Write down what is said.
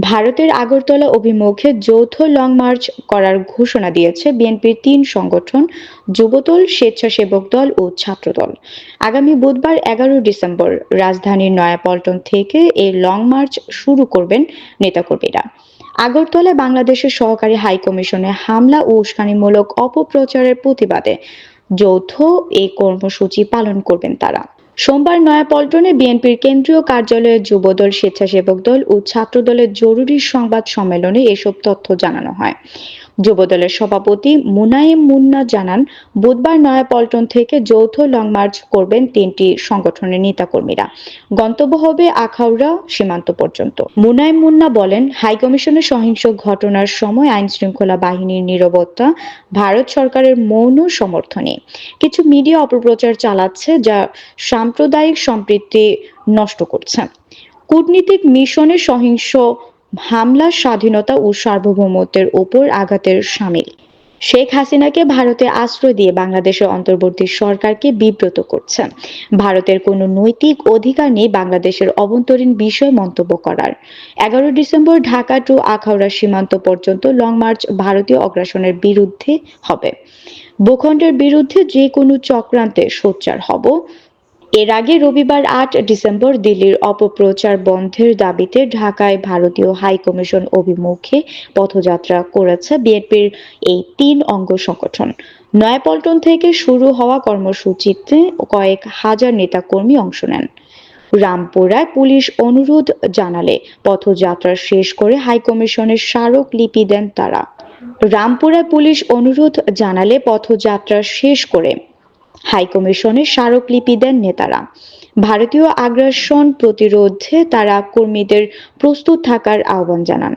ভারতের আগরতলা অভিমুখে যৌথ লং মার্চ করার ঘোষণা দিয়েছে বিএনপির তিন সংগঠন, যুবদল, স্বেচ্ছাসেবক দল ও ছাত্রদল। আগামী বুধবার এগারো ডিসেম্বর রাজধানীর নয়াপল্টন থেকে এই লং মার্চ শুরু করবেন নেতাকর্মীরা। আগরতলা বাংলাদেশের সহকারী হাইকমিশনে হামলা ও উস্কানিমূলক অপপ্রচারের প্রতিবাদে যৌথ এই কর্মসূচি পালন করবেন তারা। সোমবার নয়াপল্টনে বিএনপির কেন্দ্রীয় কার্যালয়ের যুবদল স্বেচ্ছাসেবক দল ও ছাত্রদলের জরুরি সংবাদ সম্মেলনে এসব তথ্য জানানো হয়। যুবদলের সভাপতি মুনায়েম মুন্না জানান, বুধবার নয়াপল্টন থেকে যৌথ লং মার্চ করবেন তিনটি সংগঠনের নেতাকর্মীরা। গন্তব্য হবে আখাউড়া সীমান্ত পর্যন্ত। মুনায়েম মুন্না বলেন হাইকমিশনের সহিংস ঘটনার সময় আইন শৃঙ্খলা বাহিনীর নিরবতা ভারত সরকারের মৌন সমর্থনে। কিছু মিডিয়া অপপ্রচার চালাচ্ছে যা সাম্প্রদায়িক সম্প্রীতি নষ্ট করছে। কূটনীতিক মিশনে সহিংস হামলা স্বাধীনতা ও সার্বভৌমত্বের ওপর আঘাতের সামিল। শেখ হাসিনাকে ভারতে আশ্রয় দিয়ে বাংলাদেশের অন্তর্বর্তী সরকারকে বিব্রত করছে ভারতের কোনো নৈতিক অধিকার নেই বাংলাদেশের অভ্যন্তরীণ বিষয় মন্তব্য করার। এগারো ডিসেম্বর ঢাকা টু আখাউড়া সীমান্ত পর্যন্ত লং মার্চ ভারতীয় অগ্রাসনের বিরুদ্ধে হবে। ভূখণ্ডের বিরুদ্ধে যে কোনো চক্রান্তে সোচ্চার হব। এর আগে রবিবার আট ডিসেম্বর দিল্লির অপপ্রচার বন্ধের দাবিতে ঢাকায় ভারতীয় হাইকমিশন অভিমুখে পথযাত্রা করেছে বিএনপির এই তিন অঙ্গ সংগঠন। নয়াপল্টন থেকে শুরু হওয়া কর্মসূচিতে কয়েক হাজার নেতাকর্মী অংশ নেন। রামপুরায় পুলিশ অনুরোধ জানালে পথযাত্রা শেষ করে হাইকমিশনের স্মারক লিপি দেন তারা। রামপুরায় পুলিশ অনুরোধ জানালে পথযাত্রা শেষ করে হাইকমিশনে স্মারকলিপি দেন নেতারা। ভারতীয় আগ্রাসন প্রতিরোধে তারা কর্মীদের প্রস্তুত থাকার আহ্বান জানান।